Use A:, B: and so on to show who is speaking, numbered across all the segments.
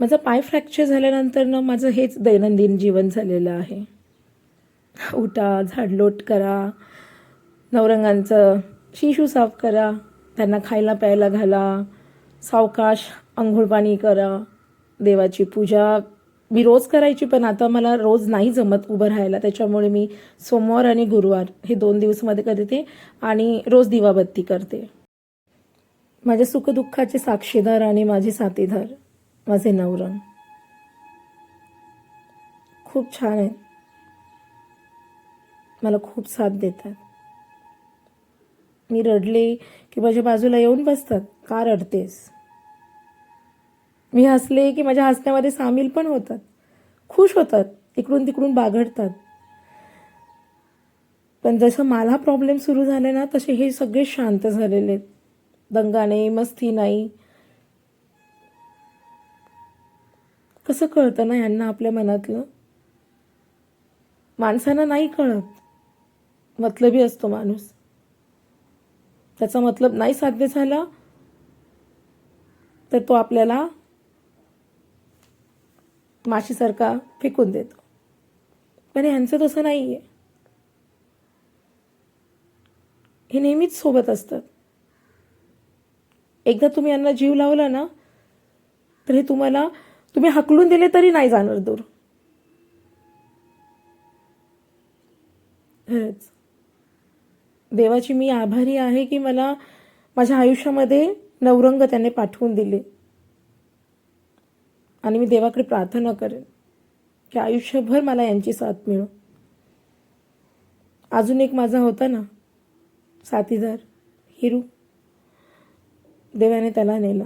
A: माझा पाय फ्रॅक्चर झाल्यानंतर ना माझं हेच दैनंदिन जीवन झालेलं आहे. उठा झाडलोट करा नवरंगांचं शिशू साफ करा त्यांना खायला प्यायला घाला सावकाश आंघोळ पाणी करा देवाची पूजा मी रोज करायची पण आता मला रोज नाही जमत उभं राहायला. त्याच्यामुळे मी सोमवार आणि गुरुवार हे दोन दिवसमध्ये करते आणि रोज दिवाबत्ती करते. माझ्या सुखदुःखाचे साक्षीदार आणि माझे साथीदार. माझे नवरण. खूप छान आहेत मला खूप साथ देतात. मी रडले की माझ्या बाजूला येऊन बसतात. का रडतेस? मी हसले की माझ्या हसण्यामध्ये सामील पण होतात. खुश होतात. इकडून तिकडून बागडतात. पण जसं मला प्रॉब्लेम सुरू झाले ना तसे हे सगळे शांत झालेले आहेत. दंगा नाही मस्ती नाही. कसं कळतं ना यांना आपल्या मनातलं? माणसांना नाही कळत. मतलबी असतो माणूस. त्याचा मतलब नाही साध्य झाला तर तो आपल्याला माशीसारखा फेकून देतो. पण यांचं तसं नाही आहे हे नेहमीच सोबत असतात. एकदा तुम्ही यांना जीव लावला ना तर हे तुम्हाला तुम्ही हकलून दिले तरी नाही जाणार दूर. खरंच. देवाची मी आभारी आहे की मला माझ्या आयुष्यामध्ये नवरंग त्याने पाठवून दिले. आणि मी देवाकडे प्रार्थना करेन की आयुष्यभर मला यांची साथ मिळो. अजून एक माझा होता ना साथीदार हिरू. देवाने त्याला नेला.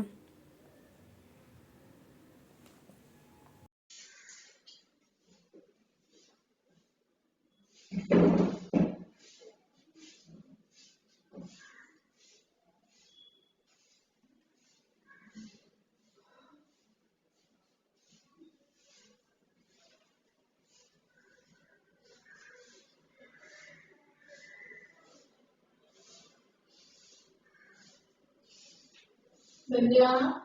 B: Manana